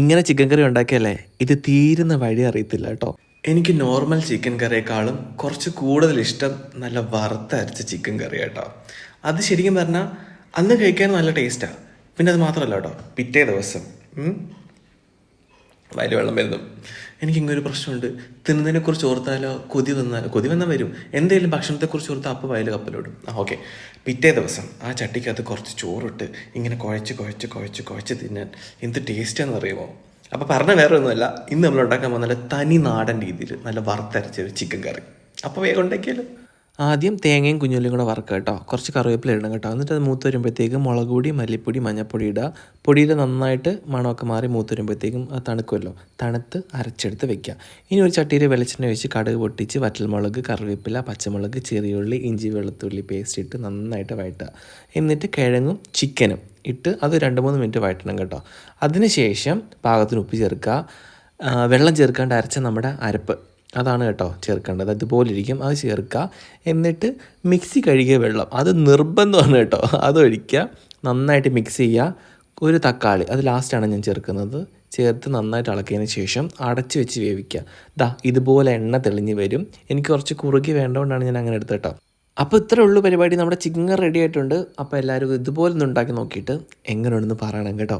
ഇങ്ങനെ ചിക്കൻ കറി ഉണ്ടാക്കിയല്ലേ ഇത് തീരുന്ന വഴി അറിയത്തില്ല കേട്ടോ. എനിക്ക് നോർമൽ ചിക്കൻ കറിയേക്കാളും കുറച്ച് കൂടുതൽ ഇഷ്ടം നല്ല വറുത്തരച്ച ചിക്കൻ കറി കേട്ടോ അത് ശരിക്കും പറഞ്ഞാൽ അന്ന് കഴിക്കാൻ നല്ല ടേസ്റ്റാണ് പിന്നെ അത് മാത്രമല്ല കേട്ടോ പിറ്റേ ദിവസം. ഉം, വെള്ളം വരുന്നു. എനിക്ക് ഇങ്ങനെ ഒരു പ്രശ്നമുണ്ട്. തിന്നതിനെ കുറിച്ച് ഓർത്താലോ കൊതി വന്നാൽ കൊതി വന്നാൽ വരും. എന്തെങ്കിലും ഭക്ഷണത്തെക്കുറിച്ച് ഓർത്താൽ അപ്പോൾ വയൽ കപ്പലോടും. ആ ഓക്കെ. പിറ്റേ ദിവസം ആ ചട്ടിക്കകത്ത് കുറച്ച് ചോറിട്ട് ഇങ്ങനെ കുഴച്ച് കുഴച്ച് കുഴച്ച് കുഴച്ച് തിന്നാൻ എന്ത് ടേസ്റ്റാണെന്ന് അറിയുമോ അപ്പോൾ പറഞ്ഞ വേറെ ഒന്നുമല്ല ഇന്ന് നമ്മൾ ഉണ്ടാക്കാൻ പോകുന്ന നല്ല തനി നാടൻ രീതിയിൽ നല്ല വറുത്തരച്ച ഒരു ചിക്കൻ കറി. അപ്പോൾ വേഗം ഉണ്ടാക്കിയാലോ? ആദ്യം തേങ്ങയും കുഞ്ഞുള്ളിയും കൂടെ വറുക്കുക കേട്ടോ. കുറച്ച് കറിവേപ്പില ഇടണം കേട്ടോ. എന്നിട്ട് അത് മൂത്ത് വരുമ്പോഴത്തേക്ക് മുളക് പൊടി മല്ലിപ്പൊടി മഞ്ഞൾപ്പൊടി ഇടുക. പൊടിയിൽ നന്നായിട്ട് മണമൊക്കെ മാറി മൂത്ത് വരുമ്പോഴത്തേക്കും അത് തണുക്കുമല്ലോ. തണുത്ത് അരച്ചെടുത്ത് വെക്കുക. ഇനി ഒരു ചട്ടിയിൽ വെളിച്ചെണ്ണ ഒഴിച്ച് കടുക് പൊട്ടിച്ച് വറ്റൽമുളക് കറിവേപ്പില പച്ചമുളക് ചെറിയുള്ളി ഇഞ്ചി വെളുത്തുള്ളി പേസ്റ്റ് ഇട്ട് നന്നായിട്ട് വഴറ്റുക. എന്നിട്ട് കിഴങ്ങും ചിക്കനും ഇട്ട് അത് രണ്ട് മൂന്ന് മിനിറ്റ് വഴറ്റണം കേട്ടോ. അതിനുശേഷം പാകത്തിന് ഉപ്പ് ചേർക്കുക. വെള്ളം ചേർക്കാണ്ട് അരച്ച നമ്മുടെ അരപ്പ്. അതാണ് കേട്ടോ ചേർക്കേണ്ടത്. അതുപോലെ ഇരിക്കും അത് ചേർക്കുക എന്നിട്ട് മിക്സി കഴുകിയ വെള്ളം. അത് നിർബന്ധമാണ് കേട്ടോ. അതൊഴിക്കുക നന്നായിട്ട് മിക്സ് ചെയ്യുക ഒരു തക്കാളി. അത് ലാസ്റ്റാണ് ഞാൻ ചേർക്കുന്നത്. ചേർത്ത് നന്നായിട്ട് ഇളക്കിയതിന് ശേഷം അടച്ച് വെച്ച് വേവിക്കുക ദാ ഇതുപോലെ എണ്ണ തെളിഞ്ഞ് വരും. എനിക്ക് കുറച്ച് കുറുകി വേണ്ടതുകൊണ്ടാണ് ഞാൻ അങ്ങനെ എടുത്തത് കേട്ടോ. അപ്പോൾ ഇത്രേ ഉള്ളൂ പരിപാടി. നമ്മുടെ ചിക്കൻ റെഡി ആയിട്ടുണ്ട്. അപ്പോൾ എല്ലാവരും ഇതുപോലെ ഒന്ന് ഉണ്ടാക്കി നോക്കിയിട്ട് എങ്ങനെയുണ്ടെന്ന് പറയണം കേട്ടോ.